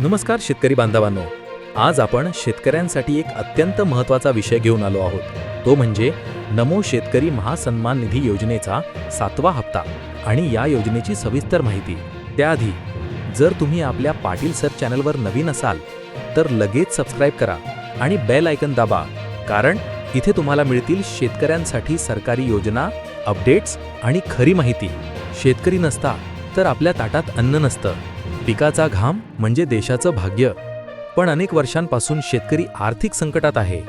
नमस्कार शेतकरी बांधवांनो. आज आपण शेतकऱ्यांसाठी एक अत्यंत महत्त्वाचा विषय घेऊन आलो आहोत. तो म्हणजे नमो शेतकरी महासन्मान निधी योजनेचा सातवा हप्ता आणि या योजनेची सविस्तर माहिती. त्याआधी जर तुम्ही आपल्या पाटील सर चॅनलवर नवीन असाल तर लगेच सबस्क्राईब करा आणि बेल आयकन दाबा कारण इथे तुम्हाला मिळतील शेतकऱ्यांसाठी सरकारी योजना अपडेट्स आणि खरी माहिती. शेतकरी नसता तर आपल्या ताटात अन्न नसतं. पिकाचा घाम म्हणजे देशाचं भाग्य. पण अनेक वर्षांपासून शेतकरी आर्थिक संकटात आहे.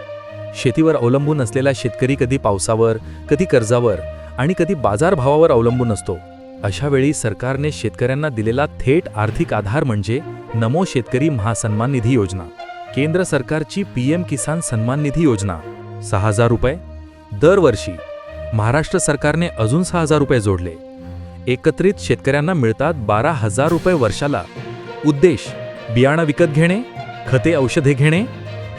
शेतीवर अवलंबून असलेला शेतकरी कधी पावसावर कधी कर्जावर आणि कधी बाजारभावावर अवलंबून असतो. अशावेळी सरकारने शेतकऱ्यांना दिलेला थेट आर्थिक आधार म्हणजे नमो शेतकरी महासन्मान निधी योजना. केंद्र सरकारची पी एम किसान सन्मान निधी योजना सहा हजार रुपये दरवर्षी. महाराष्ट्र सरकारने अजून सहा हजार रुपये जोडले. एकत्रित शेतकऱ्यांना मिळतात बारा हजार रुपये वर्षाला. उद्देश बियाणं विकत घेणे खते औषधे घेणे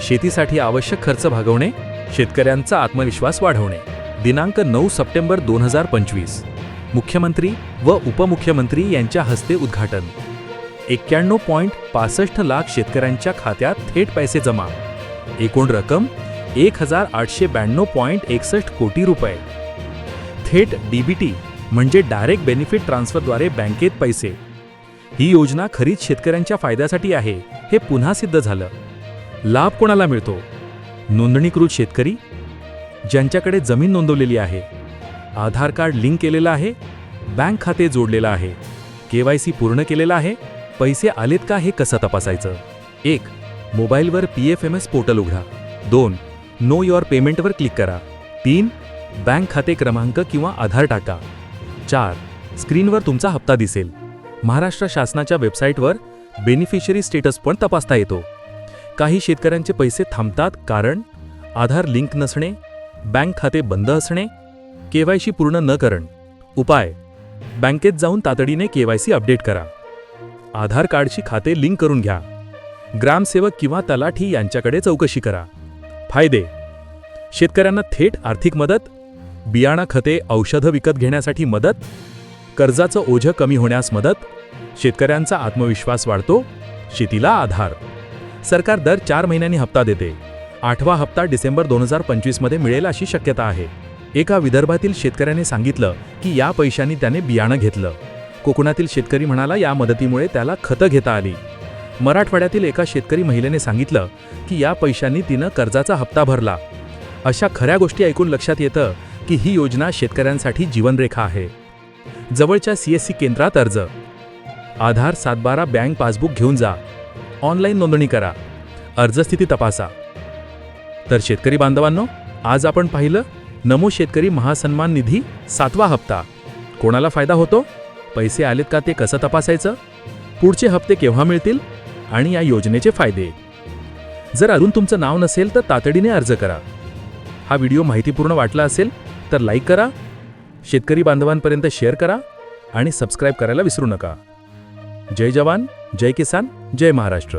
शेतीसाठी आवश्यक खर्च भागवणे शेतकऱ्यांचा आत्मविश्वास वाढवणे. दिनांक नऊ सप्टेंबर दोन हजार पंचवीस. मुख्यमंत्री व उपमुख्यमंत्री यांच्या हस्ते उद्घाटन. एक्क्याण्णव पॉईंट पासष्ट लाख शेतकऱ्यांच्या खात्यात थेट पैसे जमा. एकूण रक्कम एक हजार आठशे ब्याण्णव पॉईंट एकसष्ट कोटी रुपये. थेट डीबीटी म्हणजे डायरेक्ट बेनिफिट ट्रान्सफरद्वारे बँकेत पैसे. ही योजना खरीच शेतकऱ्यांच्या फायद्यासाठी आहे हे पुन्हा सिद्ध झालं. लाभ कोणाला मिळतो? नोंदणीकृत शेतकरी ज्यांच्याकडे जमीन नोंदवलेली आहे. आधार कार्ड लिंक केलेलं आहे बँक खाते जोडलेलं आहे के वाय सी पूर्ण केलेलं आहे पैसे आलेत का हे कसं तपासायचं? एक मोबाईलवर P F M S portal उघडा. दोन नो युअर पेमेंटवर क्लिक करा. तीन बँक खाते क्रमांक किंवा आधार टाका. चार स्क्रीनवर तुमचा हप्ता दिसेल. महाराष्ट्र शासनाच्या वेबसाईटवर बेनिफिशरी स्टेटस पण तपासता येतो. काही शेतकऱ्यांचे पैसे थांबतात कारण आधार लिंक नसणे बँक खाते बंद असणे केवायसी पूर्ण न करण. उपाय बँकेत जाऊन तातडीने केवायसी अपडेट करा. आधार कार्डची खाते लिंक करून घ्या. ग्रामसेवक किंवा तलाठी यांच्याकडे चौकशी करा. फायदे शेतकऱ्यांना थेट आर्थिक मदत बियाणं खते औषधं विकत घेण्यासाठी मदत? कर्जाचं ओझं कमी होण्यास मदत? शेतकऱ्यांचा आत्मविश्वास वाढतो? शेतीला आधार? सरकार दर चार महिन्यांनी हप्ता देते. आठवा हप्ता डिसेंबर दोन हजार पंचवीसमध्ये मिळेल अशी शक्यता आहे. एका विदर्भातील शेतकऱ्याने सांगितलं की या पैशांनी त्याने बियाणं घेतलं. कोकणातील शेतकरी म्हणाला या मदतीमुळे त्याला खतं घेता आली. मराठवाड्यातील एका शेतकरी महिलेने सांगितलं की या पैशांनी तिनं कर्जाचा हप्ता भरला. अशा खऱ्या गोष्टी ऐकून लक्षात येतं की ही योजना शेतकऱ्यांसाठी जीवनरेखा आहे. जवळच्या सी एस सी केंद्रात अर्ज. आधार सातबारा बँक पासबुक घेऊन जा. ऑनलाईन नोंदणी करा. अर्जस्थिती तपासा. तर शेतकरी बांधवांनो आज आपण पाहिलं नमो शेतकरी महासन्मान निधी सातवा हप्ता. कोणाला फायदा होतो? पैसे आलेत का ते कसं तपासायचं? पुढचे हप्ते केव्हा मिळतील? आणि या योजनेचे फायदे? जर अजून तुमचं नाव नसेल तर तातडीने अर्ज करा. हा व्हिडिओ माहितीपूर्ण वाटला असेल तर लाईक करा शेतकरी बांधवांपर्यंत शेअर करा आणि सबस्क्राईब करायला विसरू नका. जय जवान जय किसान जय महाराष्ट्र.